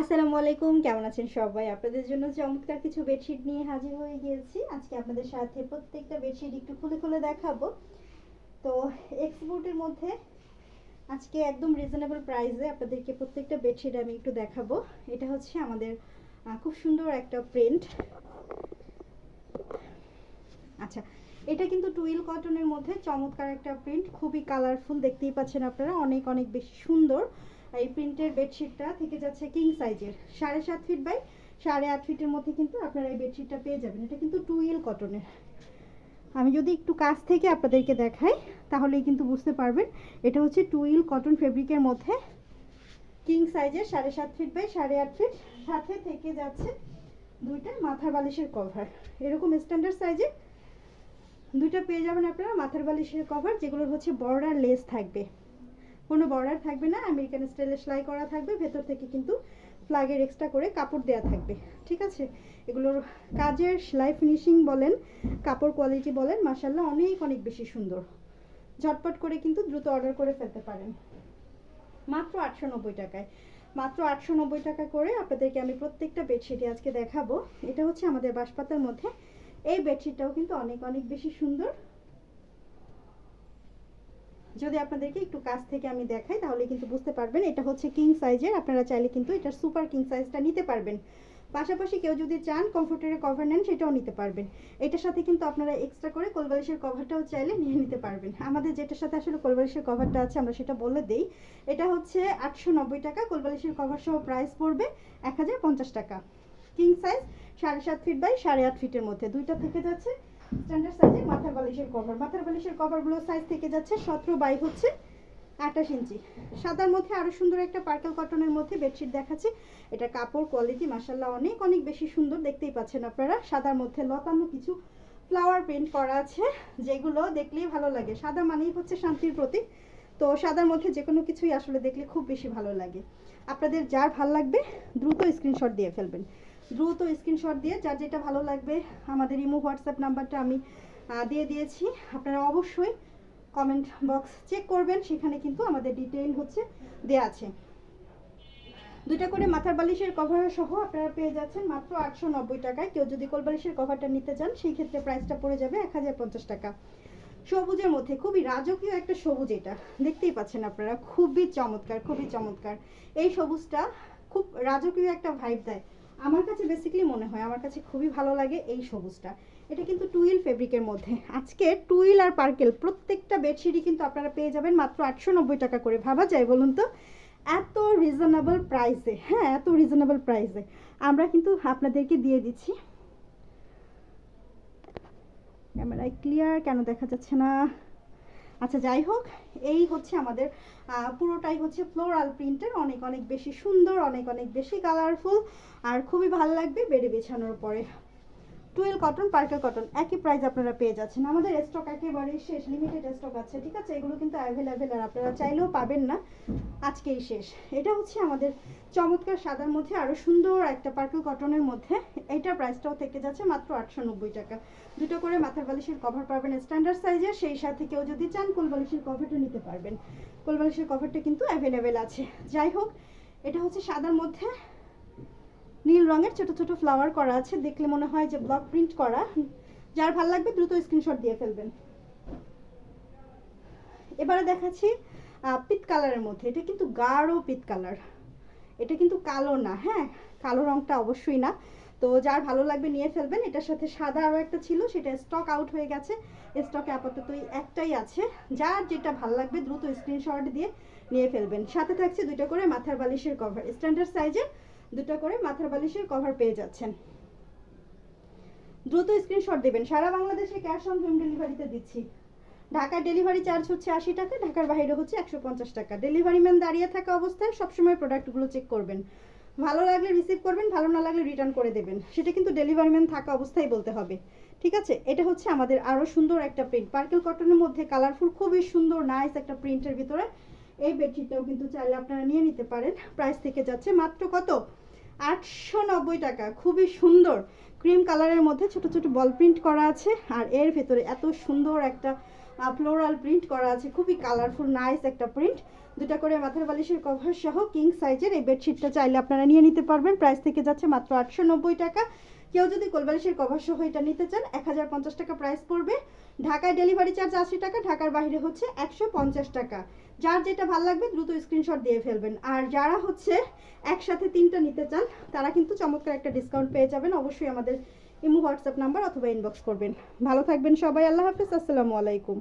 আসসালামু আলাইকুম, কেমন আছেন সবাই? আপনাদের জন্য চমৎকার কিছু বেডশিট নিয়ে হাজির হয়ে গিয়েছি। আজকে আপনাদের সাথে প্রত্যেকটা বেডশিট একটু খুলে খুলে দেখাবো। তো এক্সপোর্টের মধ্যে আজকে একদম রিজনেবল প্রাইসে আপনাদেরকে প্রত্যেকটা বেডশিট আমি একটু দেখাবো। এটা হচ্ছে আমাদের খুব সুন্দর একটা প্রিন্ট আচ্ছা এটা কিন্তু টুইল কটনের মধ্যে চমৎকার একটা প্রিন্ট খুবই কালারফুল দেখতেই পাচ্ছেন আপনারা। অনেক অনেক বেশি সুন্দর। এই প্রিন্টের বেডশিটটা থেকে যাচ্ছে কিং সাইজের সাড়ে সাত ফিট বাই সাড়ে আট ফিটের মধ্যে কিন্তু আপনারা এই বেডশিটটা পেয়ে যাবেন। এটা কিন্তু টুইল কটনের আমি যদি একটু কাছ থেকে আপনাদেরকে দেখাই, তাহলেই কিন্তু বুঝতে পারবেন, এটা হচ্ছে টুইল কটন ফেব্রিকের মধ্যে কিং সাইজের সাড়ে সাত ফিট বাই সাড়ে আট ফিট সাথে থেকে যাচ্ছে দুইটা মাথার বালিশের কভার এরকম স্ট্যান্ডার্ড সাইজে দুইটা পেয়ে যাবেন আপনারা মাথার বালিশের কভার যেগুলোর হচ্ছে বর্ডার লেস থাকবে। কোনো বর্ডার থাকবে না আমেরিকান স্টাইলে সেলাই করা থাকবে, ভেতর থেকে কিন্তু ফ্লাগের এক্সট্রা করে কাপড় দেওয়া থাকবে, ঠিক আছে? এগুলোর কাজের সেলাই ফিনিশিং বলেন, কাপড় কোয়ালিটি বলেন মাসাল্লাহ অনেক অনেক বেশি সুন্দর। ঝটপট করে কিন্তু দ্রুত অর্ডার করে ফেলতে পারেন। মাত্র আটশো নব্বই টাকায়। মাত্র আটশো নব্বই টাকা করে আপনাদেরকে আমি প্রত্যেকটা বেডশিটে আজকে দেখাবো। এটা হচ্ছে আমাদের বাঁশপাতার মধ্যে। এই বেডশিটটাও কিন্তু অনেক অনেক বেশি সুন্দর। যদি আপনাদেরকে একটু কাছ থেকে আমি দেখাই, তাহলে কিন্তু বুঝতে পারবেন, এটা হচ্ছে কিং সাইজের আপনারা চাইলে কিন্তু এটা সুপার কিং সাইজটা নিতে পারবেন। পাশাপাশি কেউ যদি চান কমফোর্টারের কভার নেন, সেটাও নিতে পারবেন। এটার সাথে কিন্তু আপনারা এক্সট্রা করে কোলবালিশের কভারটাও চাইলে নিয়ে নিতে পারবেন। আমাদের যেটার সাথে আসলে কোলবালিশের কভারটা আছে, আমরা সেটা বলে দেই। এটা হচ্ছে আটশো নব্বই টাকা, কোলবালিশের কভার সহ প্রাইস পড়বে এক হাজার পঞ্চাশ টাকা। কিং সাইজ সাড়ে সাত ফিট বাই সাড়ে আট ফিটের মধ্যে। দুইটা থেকে যাচ্ছে স্ট্যান্ডার্ড সাইজে মাথার বালিশের কভার মাথার বালিশের কভারগুলো সাইজ থেকে যাচ্ছে সতেরো বাই হচ্ছে আঠাশ ইঞ্চি। সাদার মধ্যে আরও সুন্দর একটা পার্পল কটনের মধ্যে বেডশিট দেখাচ্ছি। এটা কাপড় কোয়ালিটি মাসাল্লাহ অনেক অনেক বেশি সুন্দর দেখতেই পাচ্ছেন আপনারা। সাদার মধ্যে লতানো কিছু ফ্লাওয়ার প্রিন্ট করা আছে, যেগুলো দেখলেই ভালো লাগে। সাদা মানেই হচ্ছে শান্তির প্রতীক। তো সাদার মধ্যে যে কোনো কিছুই আসলে দেখলে খুব বেশি ভালো লাগে। আপনাদের যার ভালো লাগবে, দ্রুত স্ক্রিনশট দিয়ে ফেলবেন। দ্রুত স্ক্রিনশট দিয়ে, যার যেটা ভালো লাগবে, আমাদের ইমো, হোয়াটসঅ্যাপ নাম্বারটা আমি দিয়ে দিয়েছি। আপনারা অবশ্যই কমেন্ট বক্স চেক করবেন, সেখানে কিন্তু আমাদের ডিটেইল হচ্ছে, দেয়া আছে। দুইটা করে মাথার বালিশের কভার সহ আপনারা পেয়ে যাচ্ছেন মাত্র আটশো নব্বই টাকায়। কেউ যদি কোল বালিশের কভারটা নিতে চান, সেই ক্ষেত্রে প্রাইসটা পড়ে যাবে এক হাজার পঞ্চাশ টাকা। সবুজের মধ্যে, খুবই রাজকীয় একটা সবুজ এটা। দেখতেই পাচ্ছেন আপনারা, খুবই চমৎকার খুবই চমৎকার। এই সবুজটা খুব রাজকীয় একটা ভাইব দেয়। আমার কাছে বেসিক্যালি মনে হয়, আমার কাছে খুবই ভালো লাগে এই সবুজটা। এটা কিন্তু টুইল ফেব্রিকের মধ্যে। আজকে টুইল আর পার্কেল প্রত্যেকটা বেডশিটই কিন্তু আপনারা পেয়ে যাবেন মাত্র আটশো নব্বই টাকা করে। ভাবা যায় বলুন তো? এত রিজনেবল প্রাইসে হ্যাঁ এত রিজনেবল প্রাইসে আমরা কিন্তু আপনাদেরকে দিয়ে দিচ্ছি। ক্যামেরায় ক্লিয়ার কেন দেখা যাচ্ছে না? আচ্ছা যাই হোক, এই হচ্ছে আমাদের পুরোটাই হচ্ছে ফ্লোরাল প্রিন্টের অনেক অনেক বেশি সুন্দর, অনেক অনেক বেশি কালারফুল আর খুবই ভালো লাগবে বেডে বিছানোর পরে। টুয়েল কটন, পার্কেল কটন, একই প্রাইস আপনারা পেয়ে যাচ্ছেন। আমাদের স্টক একেবারে শেষ লিমিটেড স্টক আছে, ঠিক আছে? এগুলো কিন্তু অ্যাভেলেবেল আর আপনারা চাইলেও পাবেন না। আজকেই শেষ। এটা হচ্ছে আমাদের চমৎকার সাদার মধ্যে আরও সুন্দর একটা পার্পল কটনের মধ্যে। এইটার প্রাইসটাও থেকে যাচ্ছে মাত্র আটশো নব্বই টাকা। দুটো করে মাথার বালিশের কভার পাবেন স্ট্যান্ডার্ড সাইজের সেই সাথে কেউ যদি চান কোল বালিশের কভারটা নিতে পারবেন। কোল বালিশের কভারটা কিন্তু অ্যাভেলেবেল আছে। যাই হোক, এটা হচ্ছে সাদার মধ্যে। নীল রঙের ছোট ছোট ফ্লাওয়ার করা আছে। দেখলে মনে হয় যে ব্লক প্রিন্ট করা। যার ভালো লাগবে দ্রুত স্ক্রিনশট দিয়ে ফেলবেন। এবারে দেখাচ্ছি পিত কালারের মধ্যে। এটা কিন্তু গাঢ় পিত কালার এটা কিন্তু কালো না হ্যাঁ? কালো রংটা অবশ্যই না। তো যার ভালো লাগবে নিয়ে ফেলবেন। এটার সাথে সাদা আরও একটা ছিল, সেটা স্টক আউট হয়ে গেছে। স্টকে আপাতত একটাই আছে। যার যেটা ভালো লাগবে দ্রুত স্ক্রিনশট দিয়ে নিয়ে ফেলবেন। সাথে থাকছে দুইটা করে মাথার বালিশের কভার স্ট্যান্ডার্ড সাইজের দুটো করে মাথার বালিশের কভার পেয়ে যাচ্ছেন। দ্রুত স্ক্রিনশট দেবেন। সারা বাংলাদেশে ক্যাশ অন হোম ডেলিভারিতে দিচ্ছি। ঢাকার ডেলিভারি চার্জ হচ্ছে আশি টাকা, ঢাকার বাইরে হচ্ছে একশো পঞ্চাশ টাকা। ডেলিভারি ম্যান দাঁড়িয়ে থাকা অবস্থায় সবসময় প্রোডাক্টগুলো চেক করবেন। ভালো লাগলে রিসিভ করবেন, ভালো না লাগলে রিটার্ন করে দেবেন। সেটা কিন্তু ডেলিভারি ম্যান থাকা অবস্থায় বলতে হবে। ঠিক আছে? এটা হচ্ছে আমাদের আরও সুন্দর একটা প্রিন্ট পার্কেল কটনের মধ্যে কালারফুল খুবই সুন্দর নাইস একটা প্রিন্টের ভিতরে। এই বেডশিটটাও কিন্তু চাইলে আপনারা নিয়ে নিতে পারেন। প্রাইস থেকে যাচ্ছে মাত্র কত? আটশো নব্বই টাকা। খুবই সুন্দর। ক্রিম কালারের মধ্যে ছোট ছোট বল প্রিন্ট করা আছে আর এর ভেতরে এত সুন্দর একটা ফ্লোরাল প্রিন্ট করা আছে। খুবই কালারফুল নাইস একটা প্রিন্ট দুটা করে মাথার বালিশের কভার সহ কিং সাইজের এই বেডশিটটা চাইলে আপনারা নিয়ে নিতে পারবেন। প্রাইস থেকে যাচ্ছে মাত্র আটশো নব্বই টাকা। কেউ যদি কোলবালিশের কভার সহ এটা নিতে চান, এক হাজার পঞ্চাশ টাকা প্রাইস পড়বে। ঢাকায় ডেলিভারি চার্জ আশি টাকা, ঢাকার বাইরে হচ্ছে একশো পঞ্চাশ টাকা। যার যেটা ভালো লাগবে দ্রুত স্ক্রিনশট দিয়ে ফেলবেন। আর যারা হচ্ছে একসাথে তিনটা নিতে চান, তারা কিন্তু চমৎকার একটা ডিসকাউন্ট পেয়ে যাবেন। অবশ্যই আমাদের ইমো, হোয়াটসঅ্যাপ নাম্বার অথবা ইনবক্স করবেন। ভালো থাকবেন সবাই, আল্লাহ হাফিজ, আসসালামু আলাইকুম।